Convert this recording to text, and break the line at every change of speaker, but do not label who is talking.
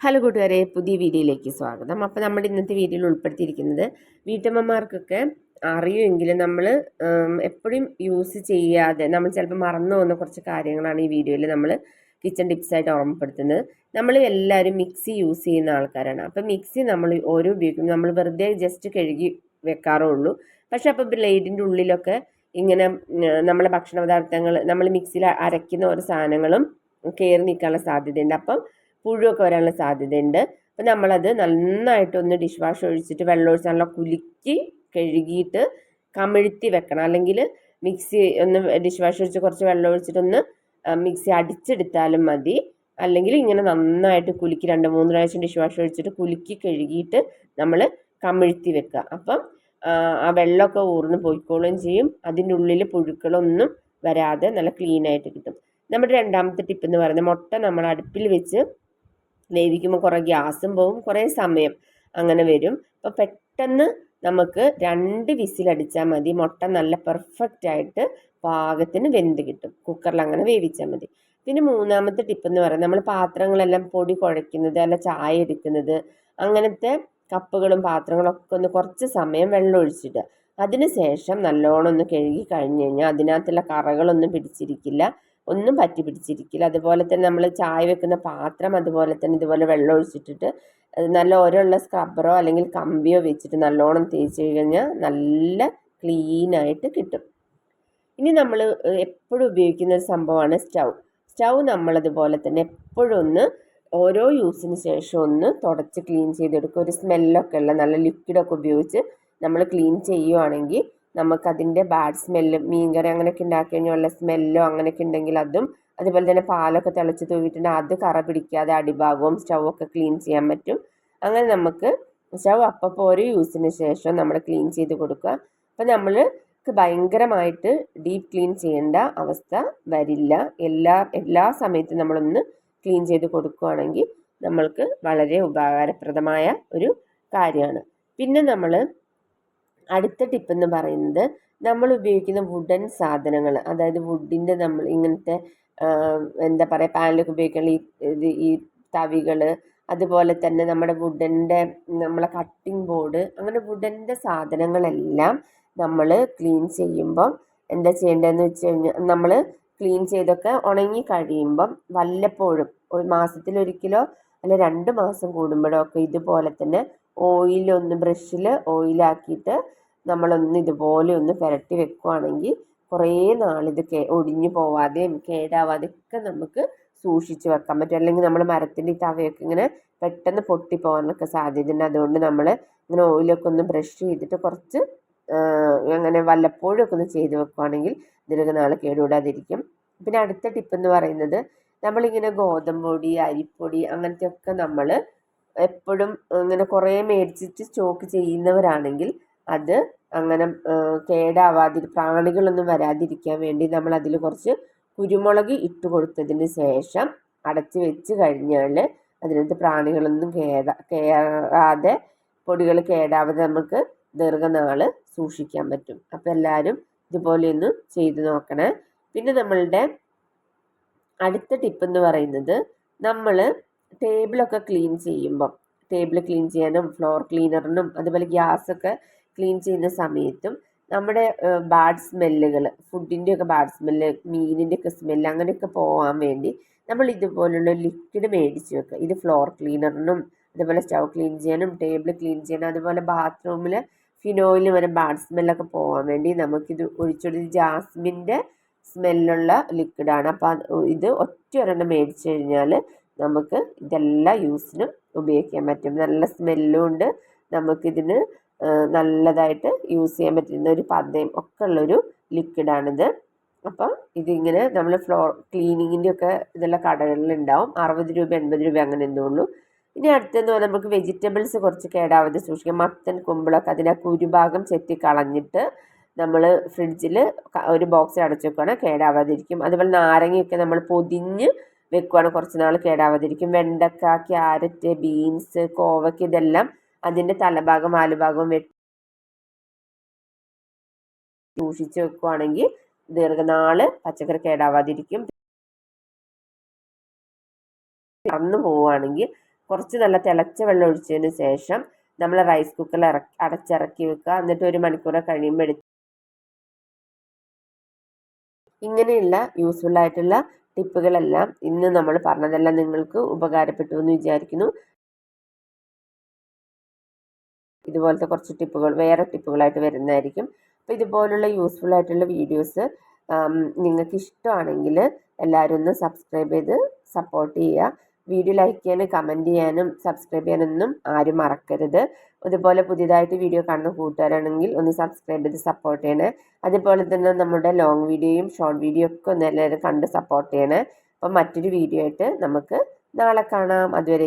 Hello കൂട്ടുകാരെ പുതിയ വീഡിയോയിലേക്ക് സ്വാഗതം. അപ്പോൾ നമ്മുടെ ഇന്നത്തെ വീഡിയോയിൽ ഉൾപ്പെടുത്തിയിരിക്കുന്നത് വീട്ടമ്മമാർക്കൊക്കെ അറിയുമെങ്കിലും നമ്മൾ എപ്പോഴും യൂസ് ചെയ്യാതെ നമ്മൾ ചിലപ്പോൾ മറന്നു പോകുന്ന കുറച്ച് കാര്യങ്ങളാണ് ഈ വീഡിയോയിൽ നമ്മൾ കിച്ചൺ ടിപ്സായിട്ട് ഓർമ്മപ്പെടുത്തുന്നത്. നമ്മൾ എല്ലാവരും മിക്സി യൂസ് ചെയ്യുന്ന ആൾക്കാരാണ്. അപ്പോൾ മിക്സി നമ്മൾ ഓരോ ഉപയോഗിക്കും. നമ്മൾ വെറുതെ ജസ്റ്റ് കഴുകി വെക്കാറേ ഉള്ളൂ പക്ഷേ അപ്പോൾ ബ്ലേഡിന്റെ ഉള്ളിലൊക്കെ ഇങ്ങനെ നമ്മളെ ഭക്ഷണ പദാർത്ഥങ്ങൾ നമ്മൾ മിക്സിയിൽ അരയ്ക്കുന്ന ഓരോ സാധനങ്ങളും കയറി നിൽക്കാനുള്ള സാധ്യതയുണ്ട്. അപ്പം പുഴുവൊക്കെ വരാനുള്ള സാധ്യതയുണ്ട്. അപ്പം നമ്മളത് നന്നായിട്ടൊന്ന് ഡിഷ് വാഷ് ഒഴിച്ചിട്ട് വെള്ളം ഒഴിച്ച് നല്ല കുലുക്കി കഴുകിയിട്ട് കമിഴ്ത്തി വെക്കണം. അല്ലെങ്കിൽ മിക്സി ഒന്ന് ഡിഷ് വാഷ് ഒഴിച്ച് കുറച്ച് വെള്ളം ഒഴിച്ചിട്ടൊന്ന് മിക്സി അടിച്ചെടുത്താലും മതി. അല്ലെങ്കിൽ ഇങ്ങനെ നന്നായിട്ട് കുലുക്കി രണ്ട് മൂന്ന് പ്രാവശ്യം ഡിഷ് വാഷ് ഒഴിച്ചിട്ട് കുലുക്കി കഴുകിയിട്ട് നമ്മൾ കമിഴ്ത്തി വെക്കുക. അപ്പം ആ വെള്ളമൊക്കെ ഊർന്ന് പോയിക്കോളുകയും ചെയ്യും. അതിന്റെ ഉള്ളിൽ പുഴുക്കളൊന്നും വരാതെ നല്ല ക്ലീൻ ആയിട്ട് കിട്ടും. നമ്മുടെ രണ്ടാമത്തെ ടിപ്പ് എന്ന് പറയുന്നത് മുട്ട നമ്മൾ അടുപ്പിൽ വെച്ച് വേവിക്കുമ്പോൾ കുറേ ഗ്യാസും പോവും കുറേ സമയം അങ്ങനെ വരും. അപ്പോൾ പെട്ടെന്ന് നമുക്ക് രണ്ട് വിസിലടിച്ചാൽ മതി. മുട്ട നല്ല പെർഫെക്റ്റ് ആയിട്ട് പാകത്തിന് വെന്ത് കിട്ടും. കുക്കറിൽ അങ്ങനെ വേവിച്ചാൽ മതി. പിന്നെ മൂന്നാമത്തെ ടിപ്പ് എന്ന് പറയുന്നത് നമ്മൾ പാത്രങ്ങളെല്ലാം പൊടി കുഴയ്ക്കുന്നത് അല്ല ചായ എടുക്കുന്നത് അങ്ങനത്തെ കപ്പുകളും പാത്രങ്ങളൊക്കെ ഒന്ന് കുറച്ച് സമയം വെള്ളം ഒഴിച്ചിടുക. അതിന് ശേഷം നല്ലോണം ഒന്ന് കഴുകി കഴിഞ്ഞ് കഴിഞ്ഞാൽ അതിനകത്തുള്ള കറകളൊന്നും പിടിച്ചിരിക്കില്ല. ഒന്നും പറ്റി പിടിച്ചിരിക്കില്ല. അതുപോലെ തന്നെ നമ്മൾ ചായ വെക്കുന്ന പാത്രം അതുപോലെ തന്നെ ഇതുപോലെ വെള്ളം ഒഴിച്ചിട്ടിട്ട് നല്ല ഓരോ സ്ക്രബറോ അല്ലെങ്കിൽ കമ്പിയോ വെച്ചിട്ട് നല്ലോണം തേച്ച് കഴിഞ്ഞാൽ നല്ല ക്ലീനായിട്ട് കിട്ടും. ഇനി നമ്മൾ എപ്പോഴും ഉപയോഗിക്കുന്ന ഒരു സംഭവമാണ് സ്റ്റൗ. സ്റ്റൗ നമ്മളതുപോലെ തന്നെ എപ്പോഴും ഒന്ന് ഓരോ യൂസിന് ശേഷം ഒന്ന് തുടച്ച് ക്ലീൻ ചെയ്തെടുക്കുക ഒരു സ്മെല്ലൊക്കെ ഉള്ള നല്ല ലിക്വിഡൊക്കെ ഉപയോഗിച്ച് നമ്മൾ ക്ലീൻ ചെയ്യുവാണെങ്കിൽ നമുക്കതിന്റെ ബാഡ് സ്മെല്ല് മീൻകറി അങ്ങനെയൊക്കെ ഉണ്ടാക്കി കഴിഞ്ഞാൽ സ്മെല്ലോ അങ്ങനെയൊക്കെ ഉണ്ടെങ്കിൽ അതും അതുപോലെ തന്നെ പാലൊക്കെ തിളച്ച് തൂവിട്ടുണ്ട് അത് കറ പിടിക്കാതെ അടിഭാഗവും സ്റ്റൗവൊക്കെ ക്ലീൻ ചെയ്യാൻ പറ്റും. അങ്ങനെ നമുക്ക് സ്റ്റൗ അപ്പോൾ ഒരു യൂസിന് ശേഷം നമ്മൾ ക്ലീൻ ചെയ്ത് കൊടുക്കുക. അപ്പോൾ നമ്മൾ ഭയങ്കരമായിട്ട് ഡീപ്പ് ക്ലീൻ ചെയ്യേണ്ട അവസ്ഥ വരില്ല. എല്ലാ എല്ലാ സമയത്തും നമ്മളൊന്ന് ക്ലീൻ ചെയ്ത് കൊടുക്കുകയാണെങ്കിൽ നമ്മൾക്ക് വളരെ ഉപകാരപ്രദമായ ഒരു കാര്യമാണ്. പിന്നെ നമ്മൾ അടുത്ത ടിപ്പ് എന്ന് പറയുന്നത് നമ്മൾ ഉപയോഗിക്കുന്ന വുഡൻ സാധനങ്ങൾ അതായത് വുഡിന്റെ നമ്മൾ ഇങ്ങനത്തെ എന്താ പറയുക പാനലൊക്കെ ഉപയോഗിക്കുന്ന ഈ ഈ തവികൾ അതുപോലെ തന്നെ നമ്മുടെ വുഡന്റെ നമ്മളെ കട്ടിംഗ് ബോർഡ് അങ്ങനെ വുഡന്റെ സാധനങ്ങളെല്ലാം നമ്മൾ ക്ലീൻ ചെയ്യുമ്പം എന്താ ചെയ്യേണ്ടതെന്ന് വെച്ച് കഴിഞ്ഞാൽ നമ്മൾ ക്ലീൻ ചെയ്തൊക്കെ ഉണങ്ങി കഴിയുമ്പം വല്ലപ്പോഴും ഒരു മാസത്തിൽ ഒരിക്കലോ അല്ല രണ്ട് മാസം കൂടുമ്പോഴോ ഒക്കെ ഇതുപോലെ തന്നെ ഓയിലൊന്ന് ബ്രഷിൽ ഓയിലാക്കിയിട്ട് നമ്മളൊന്ന് ഇതുപോലെ ഒന്ന് പുരട്ടി വെക്കുവാണെങ്കിൽ കുറേ നാളിത് കേ ഒടിഞ്ഞു പോവാതെയും കേടാവാതെയൊക്കെ നമുക്ക് സൂക്ഷിച്ച് വെക്കാൻ പറ്റും. അല്ലെങ്കിൽ നമ്മൾ മരത്തിന്റെ തവയൊക്കെ ഇങ്ങനെ പെട്ടെന്ന് പൊട്ടിപ്പോകാനൊക്കെ സാധ്യതയുണ്ട്. അതുകൊണ്ട് നമ്മൾ ഇങ്ങനെ ഓയിലൊക്കെ ഒന്ന് ബ്രഷ് ചെയ്തിട്ട് കുറച്ച് അങ്ങനെ വല്ലപ്പോഴും ഒക്കെ ഒന്ന് ചെയ്ത് വെക്കുവാണെങ്കിൽ നാളെ കേടുകൂടാതിരിക്കും. പിന്നെ അടുത്ത ടിപ്പ് എന്ന് പറയുന്നത് നമ്മളിങ്ങനെ ഗോതമ്പ് പൊടി അരിപ്പൊടി അങ്ങനത്തെയൊക്കെ നമ്മൾ എപ്പോഴും ഇങ്ങനെ കുറേ മേടിച്ചിട്ട് സ്റ്റോക്ക് ചെയ്യുന്നവരാണെങ്കിൽ അത് അങ്ങനെ കേടാവാതി പ്രാണികളൊന്നും വരാതിരിക്കാൻ വേണ്ടി നമ്മൾ അതിൽ കുറച്ച് കുരുമുളക് ഇട്ട് കൊടുത്തതിന് ശേഷം അടച്ച് വെച്ച് കഴിഞ്ഞാൽ അതിനകത്ത് പ്രാണികളൊന്നും കേടാ കയറാതെ പൊടികൾ കേടാവാതെ നമുക്ക് ദീർഘനാൾ സൂക്ഷിക്കാൻ പറ്റും. അപ്പോൾ എല്ലാവരും ഇതുപോലെയൊന്ന് ചെയ്ത് നോക്കണേ. പിന്നെ നമ്മളുടെ അടുത്ത ടിപ്പ് എന്ന് പറയുന്നത് നമ്മൾ ടേബിളൊക്കെ ക്ലീൻ ചെയ്യുമ്പം ടേബിൾ ക്ലീൻ ചെയ്യാനും ഫ്ലോർ ക്ലീനറിനും അതുപോലെ ഗ്യാസൊക്കെ ക്ലീൻ ചെയ്യുന്ന സമയത്തും നമ്മുടെ ബാഡ് സ്മെല്ലുകൾ ഫുഡിന്റെയൊക്കെ ബാഡ് സ്മെല്ല് മീനിന്റെയൊക്കെ സ്മെല്ല് അങ്ങനെയൊക്കെ പോകാൻ വേണ്ടി നമ്മൾ ഇതുപോലുള്ള ലിക്വിഡ് മേടിച്ച് വെക്കുക. ഇത് ഫ്ലോർ ക്ലീനറിനും അതുപോലെ സ്റ്റൗ ക്ലീൻ ചെയ്യാനും ടേബിൾ ക്ലീൻ ചെയ്യാനും അതുപോലെ ബാത്റൂമിൽ ഫിനോയിൽ വരെ ബാഡ് സ്മെല്ലൊക്കെ പോകാൻ വേണ്ടി നമുക്കിത് ഒഴിച്ചൊരു ജാസ്മിന്റെ സ്മെല്ലുള്ള ലിക്വിഡാണ് അപ്പോൾ ഇത് ഒറ്റ ഒരെണ്ണം മേടിച്ച് കഴിഞ്ഞാൽ നമുക്ക് ഇതെല്ലാ യൂസിനും ഉപയോഗിക്കാൻ പറ്റും. നല്ല സ്മെല്ലും ഉണ്ട്. നമുക്കിതിന് നല്ലതായിട്ട് യൂസ് ചെയ്യാൻ പറ്റുന്ന ഒരു പതയും ഒക്കെ ഉള്ളൊരു ലിക്വിഡാണിത്. അപ്പം ഇതിങ്ങനെ നമ്മൾ ഫ്ലോർ ക്ലീനിങ്ങിന്റെ ഒക്കെ ഇതെല്ലാം കടകളിലുണ്ടാവും. അറുപത് രൂപ എൺപത് രൂപ അങ്ങനെ എന്തോ ഉള്ളൂ. ഇനി അടുത്തെന്ന് പറഞ്ഞാൽ നമുക്ക് വെജിറ്റബിൾസ് കുറച്ച് കേടാവാതെ സൂക്ഷിക്കാം. മത്തൻ കുമ്പളൊക്കെ അതിന്റെ കുരുഭാഗം ചെത്തി കളഞ്ഞിട്ട് നമ്മൾ ഫ്രിഡ്ജിൽ ഒരു ബോക്സിൽ അടച്ചു വെക്കുകയാണ് കേടാവാതിരിക്കും. അതുപോലെ നാരങ്ങയൊക്കെ നമ്മൾ പൊതിഞ്ഞ് വെക്കുകയാണ് കുറച്ച് നാൾ കേടാവാതിരിക്കും. വെണ്ടക്ക ക്യാരറ്റ് ബീൻസ് കോവയ്ക്ക് ഇതെല്ലാം അതിന്റെ തലഭാഗം ആലുഭാഗം വെട്ടി സൂക്ഷിച്ച് വെക്കുകയാണെങ്കിൽ ദീർഘനാൾ പച്ചക്കറി കേടാവാതിരിക്കും. പറന്നു പോവുകയാണെങ്കിൽ കുറച്ച് നല്ല തിളച്ച വെള്ളം ഒഴിച്ചതിന് ശേഷം നമ്മൾ റൈസ് ഇറക്കി അടച്ചിറക്കി വെക്കുക. എന്നിട്ട് ഒരു മണിക്കൂറെ കഴിയുമ്പോൾ എടുത്ത് ഇങ്ങനെയുള്ള യൂസ്ഫുൾ ആയിട്ടുള്ള ടിപ്പുകളെല്ലാം ഇന്ന് നമ്മൾ പറഞ്ഞതെല്ലാം നിങ്ങൾക്ക് ഉപകാരപ്പെട്ടു എന്ന് വിചാരിക്കുന്നു. ഇതുപോലത്തെ കുറച്ച് ടിപ്പുകൾ വേറെ ടിപ്പുകളായിട്ട് വരുന്നതായിരിക്കും. അപ്പോൾ ഇതുപോലുള്ള യൂസ്ഫുൾ ആയിട്ടുള്ള വീഡിയോസ് നിങ്ങൾക്ക് ഇഷ്ടമാണെങ്കിൽ എല്ലാവരും ഒന്ന് സബ്സ്ക്രൈബ് ചെയ്ത് സപ്പോർട്ട് ചെയ്യുക. വീഡിയോ ലൈക്ക് ചെയ്യാനും കമന്റ് ചെയ്യാനും സബ്സ്ക്രൈബ് ചെയ്യാനൊന്നും ആരും മറക്കരുത്. അതുപോലെ പുതിയതായിട്ട് വീഡിയോ കാണുന്ന കൂട്ടുകാരാണെങ്കിൽ ഒന്ന് സബ്സ്ക്രൈബ് ചെയ്ത് സപ്പോർട്ട് ചെയ്യണേ. അതുപോലെ തന്നെ നമ്മുടെ ലോങ് വീഡിയോയും ഷോർട്ട് വീഡിയോ ഒക്കെ ഒന്ന് എല്ലാവരും കണ്ട് സപ്പോർട്ട് ചെയ്യണേ. അപ്പം മറ്റൊരു വീഡിയോ ആയിട്ട് നമുക്ക് നാളെ കാണാം. അതുവരെ